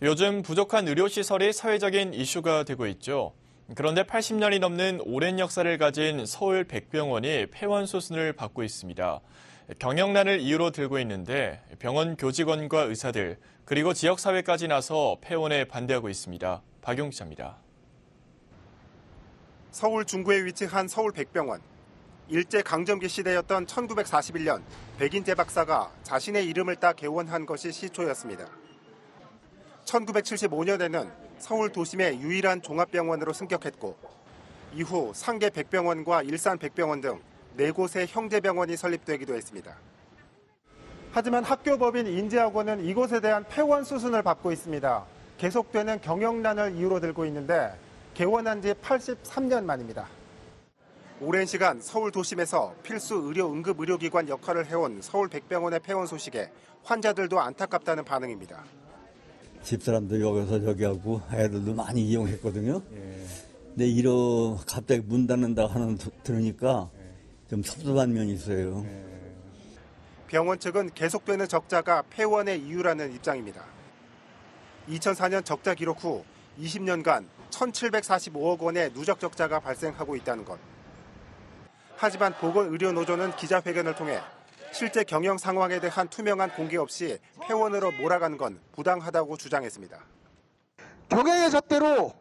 요즘 부족한 의료시설이 사회적인 이슈가 되고 있죠. 그런데 80년이 넘는 오랜 역사를 가진 서울 백병원이 폐원 수순을 받고 있습니다. 경영난을 이유로 들고 있는데 병원 교직원과 의사들 그리고 지역사회까지 나서 폐원에 반대하고 있습니다. 박용 기자입니다. 서울 중구에 위치한 서울 백병원. 일제 강점기 시대였던 1941년 백인재 박사가 자신의 이름을 따 개원한 것이 시초였습니다. 1975년에는 서울 도심의 유일한 종합병원으로 승격했고 이후 상계 백병원과 일산 백병원 등 네 곳의 형제병원이 설립되기도 했습니다. 하지만 학교법인 인재학원은 이곳에 대한 폐원 수순을 받고 있습니다. 계속되는 경영난을 이유로 들고 있는데 개원한 지 83년 만입니다. 오랜 시간 서울 도심에서 필수 의료 응급 의료기관 역할을 해온 서울 백병원의 폐원 소식에 환자들도 안타깝다는 반응입니다. 집사람도 여기서 저기 하고 애들도 많이 이용했거든요. 근데 이러 갑자기 문 닫는다 하는 도- 들으니까 좀 섭섭한 면이 있어요. 병원 측은 계속되는 적자가 폐원의 이유라는 입장입니다. 2004년 적자 기록 후 20년간 1,745억 원의 누적 적자가 발생하고 있다는 것. 하지만 보건의료노조는 기자회견을 통해 실제 경영 상황에 대한 투명한 공개 없이 폐원으로 몰아가는 건 부당하다고 주장했습니다. 경영의 잣대로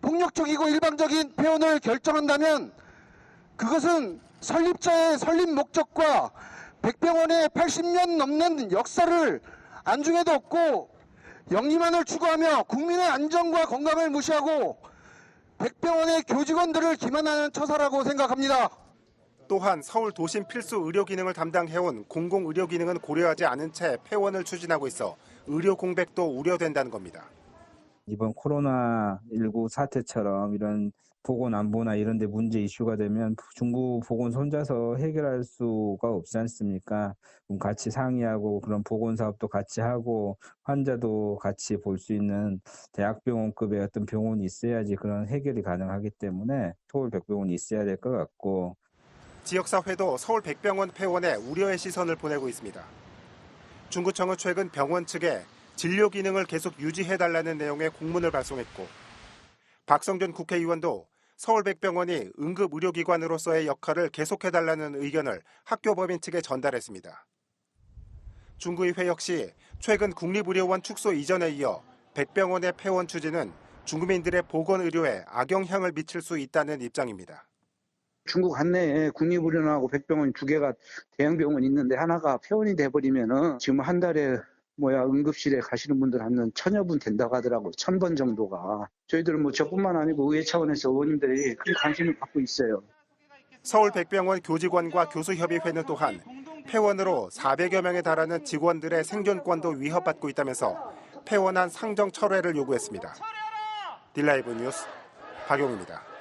폭력적이고 일방적인 폐원을 결정한다면 그것은 설립자의 설립 목적과 백병원의 80년 넘는 역사를 안중에도 없고 영리만을 추구하며 국민의 안전과 건강을 무시하고 백병원의 교직원들을 기만하는 처사라고 생각합니다. 또한 서울 도심 필수 의료 기능을 담당해온 공공 의료 기능은 고려하지 않은 채 폐원을 추진하고 있어 의료 공백도 우려된다는 겁니다. 이번 코로나19 사태처럼 이런 보건 안보나 이런 데 문제 이슈가 되면 중국 보건 손자서 해결할 수가 없지 않습니까? 같이 상의하고 그런 보건 사업도 같이 하고 환자도 같이 볼 수 있는 대학병원급의 어떤 병원이 있어야지 그런 해결이 가능하기 때문에 서울 백병원이 있어야 될 것 같고 지역사회도 서울 백병원 폐원에 우려의 시선을 보내고 있습니다. 중구청은 최근 병원 측에 진료 기능을 계속 유지해달라는 내용의 공문을 발송했고 박성준 국회의원도 서울 백병원이 응급의료기관으로서의 역할을 계속해달라는 의견을 학교법인 측에 전달했습니다. 중구의회 역시 최근 국립의료원 축소 이전에 이어 백병원의 폐원 추진은 중국민들의 보건의료에 악영향을 미칠 수 있다는 입장입니다. 중국 관내에 국립의료원하고 백병원 두 개가 대형 병원이 있는데 하나가 폐원이 돼버리면은 지금 한 달에 뭐야 응급실에 가시는 분들 한 천여 분 된다고 하더라고 천번 정도가 저희들은 뭐 저뿐만 아니고 의회 차원에서 의원님들이 큰 관심을 갖고 있어요. 서울 백병원 교직원과 교수협의회는 또한 폐원으로 400여 명에 달하는 직원들의 생존권도 위협받고 있다면서 폐원한 상정 철회를 요구했습니다. 딜라이브 뉴스 박용입니다.